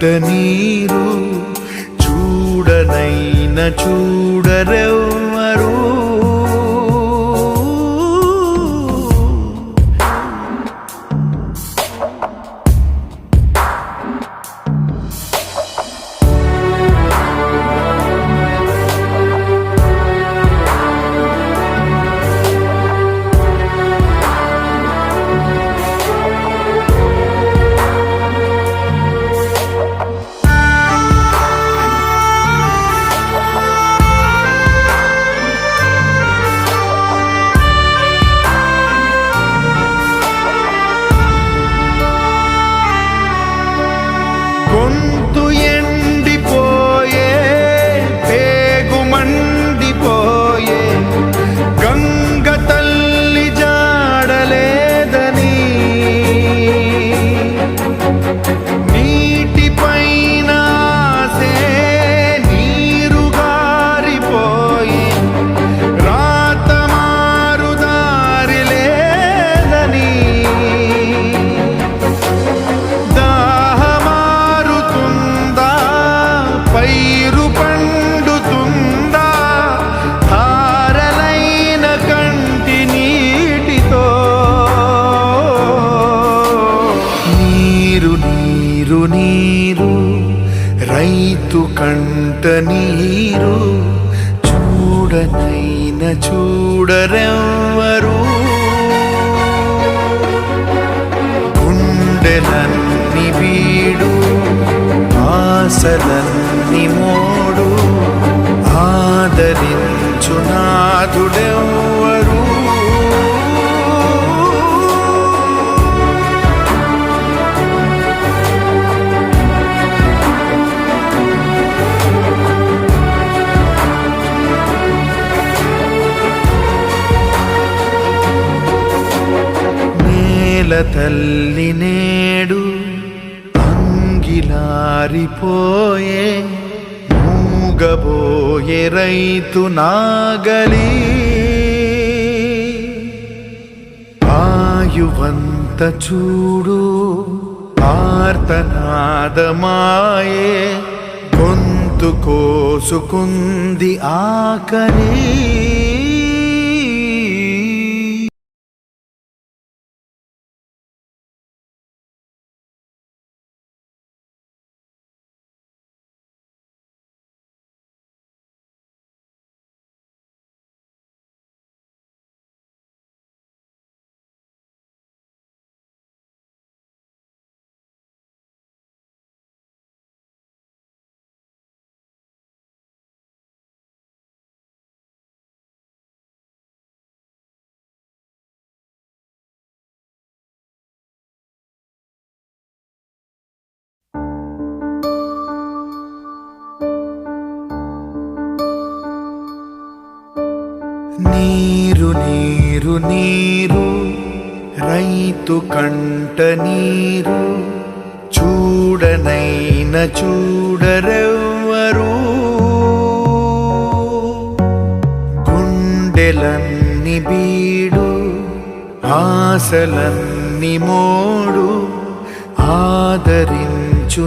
కంట నీరు చూడనైన చూడరే ఎత్తు కంట నీరు చూడనైన చూడరెవ్వరు. గుండెలన్ని వీడు ఆశలన్ని నేల తల్లి నేడు అంగిలారిపోయే మూగబోయే రైతు నాగలి. ఆయువంత చూడు ఆర్తనాదమాయే గొంతు కోసుకుంది ఆకలి. నీరు నీరు నీరు రైతు కంట నీరు చూడనైన చూడరెవ్వరు. గుండెలన్ని బీడు ఆశలన్ని మోడు ఆదరించు